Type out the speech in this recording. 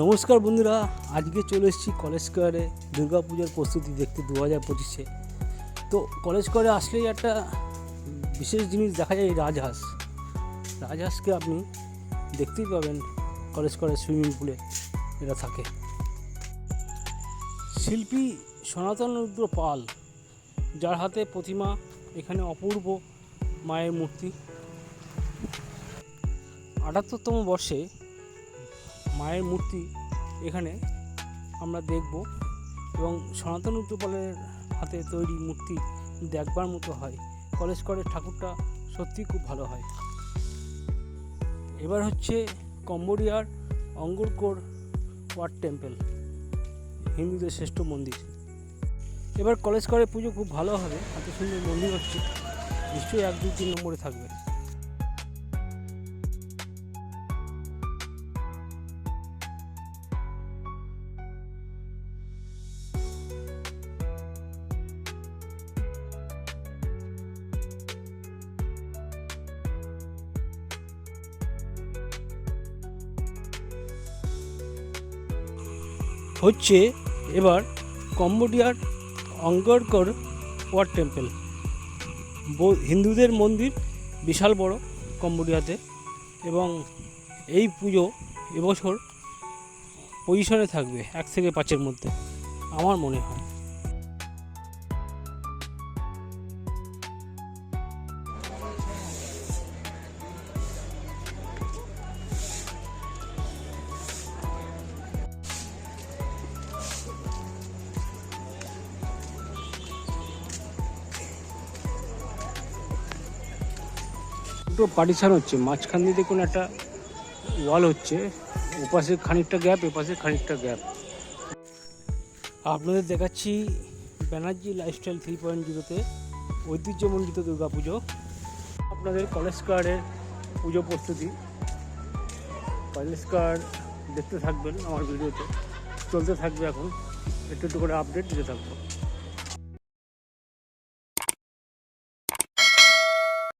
নমস্কার বন্ধুরা, আজকে চলে এসেছি কলেজ স্কোয়ারে দুর্গা পূজার প্রস্তুতি দেখতে দু হাজার পঁচিশে। তো কলেজ স্কোয়ারে আসলেই একটা বিশেষ জিনিস দেখা যায় এই রাজহাঁস। রাজহাঁসকে আপনি দেখতেই পাবেন কলেজ স্কোয়ারের সুইমিং পুলে এরা থাকে। শিল্পী সনাতন রুদ্র পাল, যার হাতে প্রতিমা, এখানে অপূর্ব মায়ের মূর্তি। আটাত্তরতম বর্ষে মায়ের মূর্তি এখানে আমরা দেখব এবং সনাতন উদ্যোপালের হাতে তৈরি মূর্তি দেখবার মতো হয়। কলেজ করের ঠাকুরটা সত্যিই খুব ভালো হয়। এবার হচ্ছে কম্বোডিয়ার অঙ্গরকোর ওয়ার্ড টেম্পল, হিন্দুদের শ্রেষ্ঠ মন্দির। এবার কলেজ করে পুজো খুব ভালো হবে, এত সুন্দর মন্দির হচ্ছে, নিশ্চয়ই এক দুই তিন নম্বরে থাকবে। হচ্ছে এবার কম্বোডিয়ার অঙ্গরকর ওয়ার টেম্পেল। হিন্দুদের মন্দির বিশাল বড় কম্বোডিয়াতে এবং এই পুজো এবছর পজিশনে থাকবে, এক থেকে পাঁচের মধ্যে, আমার মনে হয়। দুটো পার্টিশন হচ্ছে। মাঝখান দিয়ে দেখুন একটা ওয়াল হচ্ছে। ওপাশে খানিকটা গ্যাপ এপাশে খানিকটা গ্যাপ আপনাদের দেখাচ্ছি ব্যানার্জি লাইফস্টাইল থ্রি পয়েন্ট জিরোতে ঐতিহ্যমণ্ডিত দুর্গা পুজো আপনাদের কলেজ কার্ডের পুজো প্রস্তুতি। কলেজ কার্ড দেখতে থাকবেন আমার ভিডিওতে চলতে থাকবে এখন। একটু একটু করে আপডেট দিতে থাকব।